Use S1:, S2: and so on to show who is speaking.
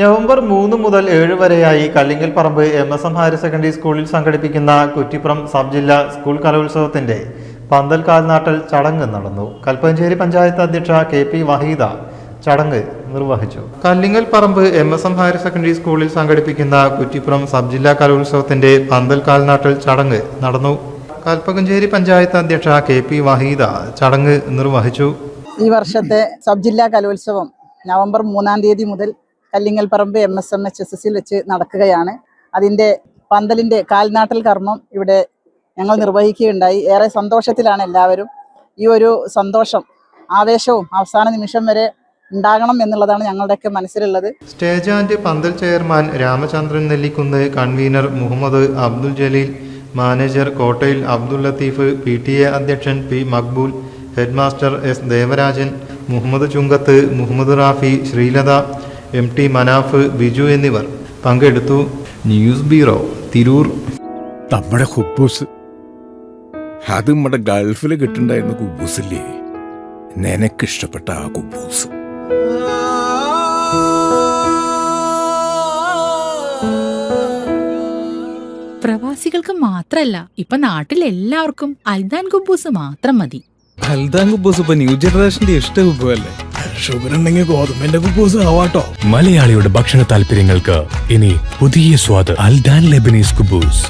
S1: November മൂന്ന് മുതൽ ഏഴ് വരെയായി Kallingal Paramba M S M higher secondary സ്കൂളിൽ സംഘടിപ്പിക്കുന്ന കുറ്റിപ്പുറം സബ് ജില്ലാ സ്കൂൾ കലോത്സവത്തിന്റെ പന്തൽ കാൽനാട്ടൽ ചടങ്ങ് നടന്നു. കൽപ്പഞ്ചേരി പഞ്ചായത്ത് അധ്യക്ഷ കെ പി വഹീദ ചടങ്ങ് നിർവഹിച്ചു. Kallingal Paramba M S M higher secondary സ്കൂളിൽ സംഘടിപ്പിക്കുന്ന കുറ്റിപ്പുറം സബ് ജില്ലാ കലോത്സവത്തിന്റെ പന്തൽ കാൽനാട്ടൽ ചടങ്ങ് നടന്നു. കൽപ്പകഞ്ചേരി പഞ്ചായത്ത് അധ്യക്ഷ കെ പി വഹീദ ചടങ്ങ് നിർവഹിച്ചു.
S2: ഈ വർഷത്തെ സബ് ജില്ലാ കലോത്സവം നവംബർ മൂന്നാം തീയതി മുതൽ Kallingalparamba M S M H S എസിൽ വെച്ച് നടക്കുകയാണ്. അതിന്റെ പന്തലിന്റെ കാൽനാട്ടൽ കർമ്മം ഇവിടെ ഞങ്ങൾ നിർവഹിക്കുകയുണ്ടായി. ഏറെ സന്തോഷത്തിലാണ് എല്ലാവരും. ഈ ഒരു സന്തോഷം ആവേശവും അവസാന നിമിഷം വരെ ഉണ്ടാകണം എന്നുള്ളതാണ് ഞങ്ങളുടെയൊക്കെ മനസ്സിലുള്ളത്.
S1: Stage and pandal chairman Ramachandran Nellikunnu convener Muhammad Abdul Jaleel manager Kottayil Abdul Latheef P T A അധ്യക്ഷൻ P Maqbool headmaster S Devarajan Muhammad Chungath Muhammad Rafi Sreelatha M T Manaf Biju എന്നിവർ പങ്കെടുത്തു. News bureau Tirur.
S3: നമ്മുടെ കുബൂസ്. അത് നമ്മുടെ ഗൾഫിൽ കിട്ടുണ്ടായിരുന്ന കുബൂസില്ലേ? നിനക്കിഷ്ടപ്പെട്ട ആ കുബൂസ്.
S4: പ്രവാസികൾക്ക് മാത്രല്ല ഇപ്പൊ നാട്ടിൽ എല്ലാവർക്കും അൽദാൻ കുബൂസ് മാത്രം മതി.
S5: അൽദാൻ കുബൂസ് ഇപ്പൊ ന്യൂ ജനറേഷന്റെ ഇഷ്ട കുബുവല്ലേ
S3: ഷുഗർ ഗോതമ്പിന്റെ കുക്കൂസ് ആവാട്ടോ.
S6: മലയാളിയുടെ ഭക്ഷണ താല്പര്യങ്ങൾക്ക് ഇനി പുതിയ സ്വാദ് അൽദാൻ ലെബനീസ് കുബൂസ്.